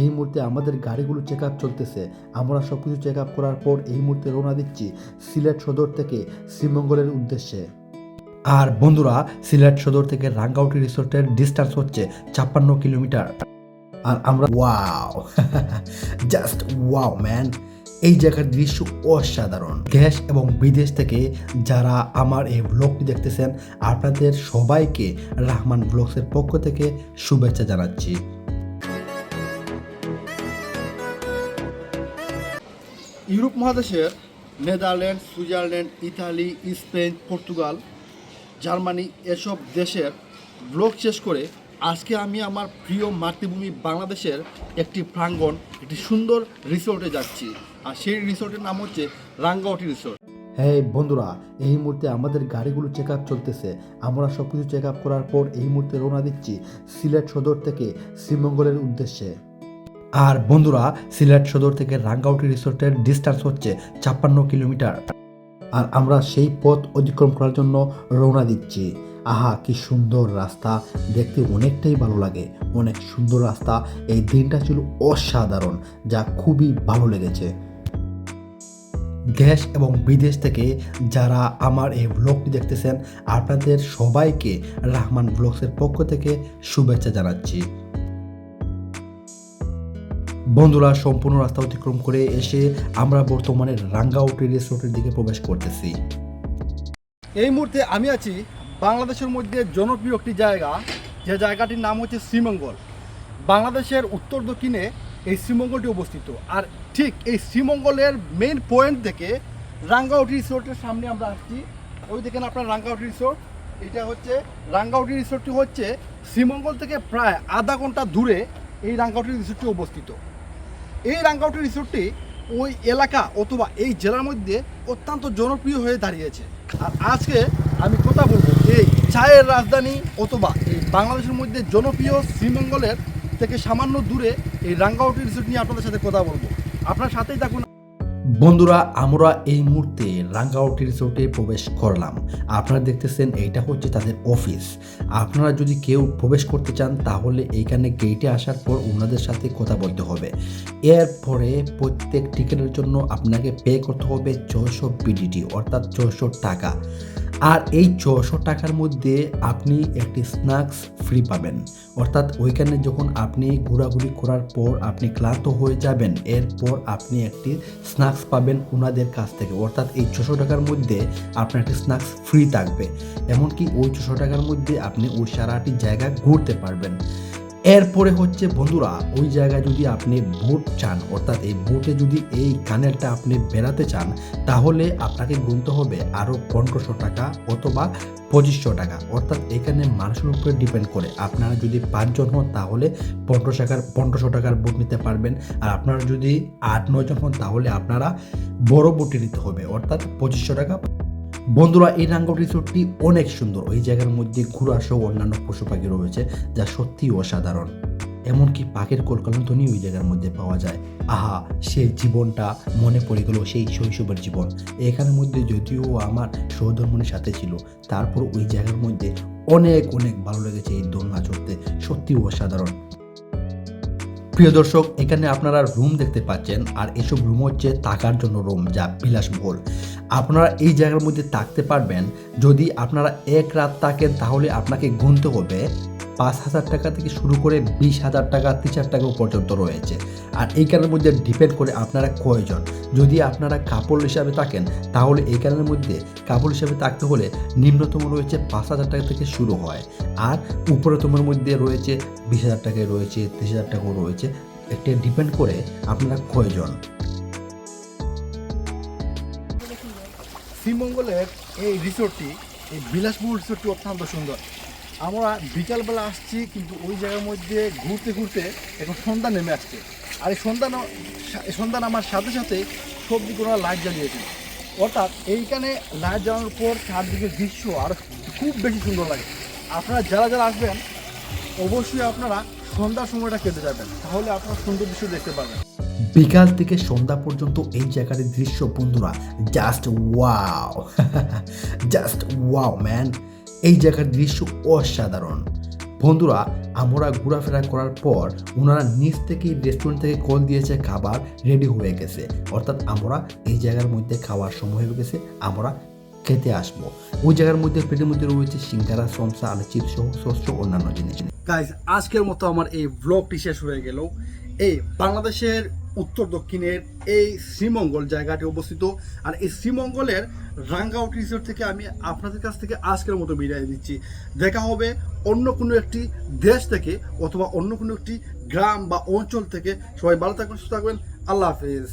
এই মুহূর্তে আমাদের গাড়িগুলো চেক আপ চলতেছে। আমরা সব কিছু চেক আপ করার পর এই মুহূর্তে রওনা দিচ্ছি সিলেট সদর থেকে শ্রীমঙ্গলের উদ্দেশ্যে। আর বন্ধুরা, সিলেট সদর থেকে রাঙ্গাউটি রিসোর্টের ডিস্টেন্স হচ্ছে ছাপ্পান্ন কিলোমিটার। আর আমরা ওয়াও জাস্ট ওয়াও ম্যান এই জায়গার দৃশ্য অসাধারণ। দেশ এবং বিদেশ থেকে যারা আমার এই ব্লগটি দেখতেছেন, আপনাদের সবাইকে রাহমান ব্লগসের পক্ষ থেকে শুভেচ্ছা জানাচ্ছি। ইউরোপ মহাদেশের Netherland, Switzerland, Italy, Spain, Portugal, Germany এসব দেশের ব্লগ শেষ করে আজকে আমি আমার প্রিয় মাতৃভূমি বাংলাদেশের একটি প্রাঙ্গণ, একটি সুন্দর রিসোর্টে যাচ্ছি। আর সেই রিসোর্টের নাম হচ্ছে রাঙ্গাওটি রিসোর্ট। হ্যাঁ বন্ধুরা, এই মুহূর্তে আমাদের গাড়িগুলো চেক আপ চলতেছে। আমরা সব কিছু চেক আপ করার পর এই মুহূর্তে রওনা দিচ্ছি সিলেট সদর থেকে শ্রীমঙ্গলের উদ্দেশ্যে। আর বন্ধুরা, সিলেট সদর থেকে রাঙ্গাউটি রিসোর্টের ডিস্টেন্স হচ্ছে ছাপ্পান্ন কিলোমিটার। আর আমরা সেই পথ অতিক্রম করার জন্য রওনা দিচ্ছি। আহা, কি সুন্দর রাস্তা। দেখতে অনেকটাই ভালো লাগে। অনেক সুন্দর রাস্তা। এই দিনটা ছিল অসাধারণ, যা খুবই ভালো লেগেছে। দেশ এবং বিদেশ থেকে যারা আমার এই ব্লগটি দেখতেছেন, আপনাদের সবাইকে রাহমান ব্লগসের পক্ষ থেকে শুভেচ্ছা জানাচ্ছি। বন্ধুরা, সম্পূর্ণ রাস্তা অতিক্রম করে এসে আমরা বর্তমানে রাঙ্গাউটি রিসোর্টের দিকে প্রবেশ করতেছি। এই মুহূর্তে আমি আছি বাংলাদেশের মধ্যে জনপ্রিয় একটি জায়গা, যে জায়গাটির নাম হচ্ছে শ্রীমঙ্গল। বাংলাদেশের উত্তর দক্ষিণে এই শ্রীমঙ্গলটি অবস্থিত। আর ঠিক এই শ্রীমঙ্গলের মেইন পয়েন্ট থেকে রাঙ্গাউটি রিসোর্টের সামনে আমরা আসছি। ওই দেখেন আপনার রাঙ্গাউটি রিসোর্ট এটা হচ্ছে রাঙ্গাউটি রিসোর্টটি হচ্ছে শ্রীমঙ্গল থেকে প্রায় আধা ঘণ্টা দূরে এই রাঙ্গাউটি রিসোর্টটি অবস্থিত। এই রাঙ্গাউটি রিসোর্টটি ওই এলাকা অথবা এই জেলার মধ্যে অত্যন্ত জনপ্রিয় হয়ে দাঁড়িয়েছে। আর আজকে আমি কথা বলব এই চায়ের রাজধানী অথবা এই বাংলাদেশের মধ্যে জনপ্রিয় শ্রীমঙ্গলের থেকে সামান্য দূরে এই রাঙ্গাউটি রিসোর্ট নিয়ে আপনাদের সাথে কথা বলব। আপনার সাথেই থাকুন। বন্ধুরা, আমরা এই মুহূর্তে রাঙ্গাউট রিসোর্টে প্রবেশ করলাম। আপনারা দেখতেছেন এইটা হচ্ছে তাদের অফিস। আপনারা যদি কেউ প্রবেশ করতে চান, তাহলে এইখানে গেটে আসার পর ওনাদের সাথে কথা বলতে হবে। এরপরে প্রত্যেক টিকিটের জন্য আপনাকে পে করতে হবে ছয়শো বিডিটি অর্থাৎ ছয়শো টাকা। আর এই ছশো টাকার মধ্যে আপনি একটি স্ন্যাক্স ফ্রি পাবেন। অর্থাৎ ওইখানে যখন আপনি ঘোরাঘুরি করার পর আপনি ক্লান্ত হয়ে যাবেন, এরপর আপনি একটি স্ন্যাক্স পাবেন ওনাদের কাছ থেকে। অর্থাৎ এই ছশো টাকার মধ্যে আপনার একটি স্ন্যাক্স ফ্রি থাকবে। এমনকি ওই ছশো টাকার মধ্যে আপনি ওই সারাটি জায়গা ঘুরতে পারবেন। এরপরে হচ্ছে বন্ধুরা, ওই জায়গায় যদি আপনি বোট চান, অর্থাৎ এই বোটে যদি এই কানেলটা আপনি বেড়াতে চান, তাহলে আপনাকে গুনতে হবে আরও পনেরোশো টাকা অথবা পঁচিশশো টাকা। অর্থাৎ এখানে মানুষের উপরে ডিপেন্ড করে। আপনারা যদি পাঁচজন হন, তাহলে পনেরোশো টাকার পনেরোশো টাকার বোট নিতে পারবেন। আর আপনারা যদি আট, নয়জন হন, তাহলে আপনারা বড় বোটে নিতে হবে। অর্থাৎ পঁচিশশো টাকা বন্ধুরা, এই রাঙ্গাও রিসোর্টটি অনেক সুন্দর। ওই জায়গার মধ্যে ঘোড়া সহ অন্যান্য পশু পাখি রয়েছে যা সত্যি অসাধারণ। এমনকি পাখির কলকালধ্বনি ওই জায়গার মধ্যে পাওয়া যায়। আহা, সেই জীবনটা মনে পড়ে গেল, সেই শৈশবের জীবন। এখানের মধ্যে যদিও আমার সহধর্মনের সাথে ছিল তারপর ওই জায়গার মধ্যে অনেক অনেক ভালো লেগেছে এই দোলনা চড়তে। সত্যি অসাধারণ। প্রিয় দর্শক, এখানে আপনারা রুম দেখতে পাচ্ছেন, আর এসব রুম হচ্ছে থাকার জন্য রুম যা বিলাসবহুল। আপনারা এই জায়গার মধ্যে থাকতে পারবেন। যদি আপনারা এক রাত থাকেন, তাহলে আপনাকে গুনতে হবে। পাঁচ হাজার টাকা থেকে শুরু করে বিশ হাজার টাকা, তিরিশ হাজার টাকা পর্যন্ত রয়েছে। আর এই এইখানের মধ্যে ডিপেন্ড করে আপনারা কয়জন। যদি আপনারা কাপড় হিসাবে থাকেন, তাহলে এই এইখানের মধ্যে কাপড় হিসাবে থাকতে হলে নিম্নতম রয়েছে পাঁচ হাজার টাকা থেকে শুরু হয়। আর উপরতমের মধ্যে রয়েছে বিশ হাজার টাকায় রয়েছে, তিরিশ হাজার টাকাও রয়েছে। একটা ডিপেন্ড করে আপনারা কয়জন। শ্রীমঙ্গলের এই রিসোর্টটি, এই বিলাসবহুল রিসোর্টটি অত্যন্ত সুন্দর। আমরা বিকালবেলা আসছি, কিন্তু ওই জায়গার মধ্যে ঘুরতে ঘুরতে এখন সন্ধ্যা নেমে আসছে। আর এই সন্ধ্যা সন্ধ্যা নামার সাথে সাথে সবজি ওরা লাইট জ্বালিয়েছে অর্থাৎ এইখানে লাইট জ্বালানোর পর চারদিকের দৃশ্য আর খুব বেশি সুন্দর লাগে। আপনারা যারা যারা আসবেন, অবশ্যই আপনারা সন্ধ্যার সময়টা কেটে যাবেন। তাহলে আপনারা সুন্দর দৃশ্য দেখতে পাবেন। বিকাল থেকে সন্ধ্যা পর্যন্ত এই জায়গাটির দৃশ্য, বন্ধুরা just wow just wow man এই জায়গার দৃশ্য অসাধারণ। বন্ধুরা, আমরা ঘোরাফেরা করার পর ওনারা নিচ থেকেই রেস্টুরেন্ট থেকে কল দিয়েছে, খাবার রেডি হয়ে গেছে। অর্থাৎ আমরা এই জায়গার মধ্যে খাওয়ার সময় হয়ে গেছে, আমরা খেতে আসব। ওই জায়গার মধ্যে পেটের মধ্যে রয়েছে সিঙ্গারা সমসা আলু চিপস সহ অন্যান্য জিনিস। গাইজ আজকের মতো আমার এই ব্লগটি শেষ হয়ে গেল। এই বাংলাদেশের উত্তর দক্ষিণের এই শ্রীমঙ্গল জায়গাটি অবস্থিত। আর এই শ্রীমঙ্গলের রাঙ্গাউট রিসোর্ট থেকে আমি আপনাদের কাছ থেকে আজকের মতো বিদায় দিচ্ছি দেখা হবে অন্য কোনো একটি দেশ থেকে অথবা অন্য কোনো একটি গ্রাম বা অঞ্চল থেকে। সবাই ভালো থাকবেন, সুস্থ থাকবেন। আল্লাহ হাফেজ।